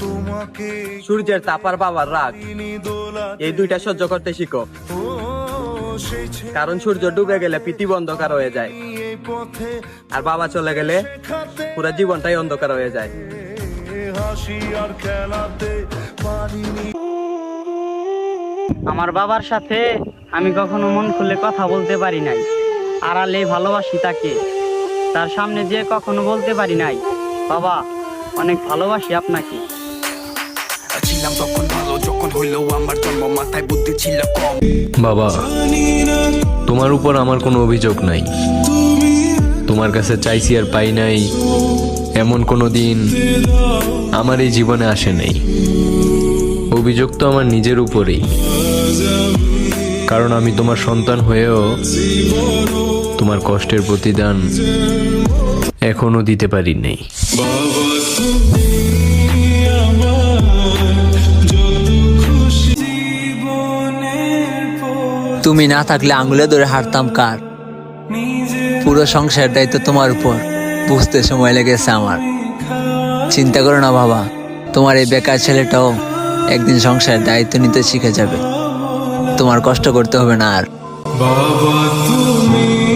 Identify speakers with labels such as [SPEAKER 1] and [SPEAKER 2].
[SPEAKER 1] তোমাকে
[SPEAKER 2] সূর্যের তাপার বাবার রাগ। এই দুইটা সহ্য করতে শিখো। কারণ সূর্য ডুবে গেলে পৃথিবী অন্ধকার হয়ে যায়। আর বাবা চলে গেলে পুরো জীবনটাই অন্ধকার হয়ে যায়।
[SPEAKER 1] হাসি আর খেলাতে পারিনি।
[SPEAKER 3] আমার বাবার সাথে আমি কখনো মন খুলে কথা বলতে পারি নাই। আড়ালে ভালোবাসি তাকে। তার সামনে যে কখনো বলতে পারি নাই। বাবা অনেক ভালোবাসি আপনাকে।
[SPEAKER 4] ছিলাম তখন ভালো যখন হইল আমার জন্ম মাথায় বুদ্ধি ছিল কম।
[SPEAKER 5] বাবা তোমার উপর আমার কোনো অভিযোগ নাই। তোমার কাছে চাইছি আর পাই নাই এমন কোনো দিন আমার এই জীবনে আসে নাই। অভিযোগ তো আমার নিজের উপরেই। কারণ আমি তোমার সন্তান হয়েও তোমার কষ্টের প্রতিদান এখনও দিতে পারি নাই।
[SPEAKER 6] তুমি না থাকলে আঙুলে ধরে হাঁটতাম কার? পুরো সংসার দায়িত্ব তোমার উপর। বুঝতে সময় লেগেছে আমার। চিন্তা করো না বাবা তোমার এই বেকার ছেলেটাও একদিন সংসারের দায়িত্ব নিতে শিখে যাবে। তোমার কষ্ট করতে হবে না আর।
[SPEAKER 7] বাবা তুমি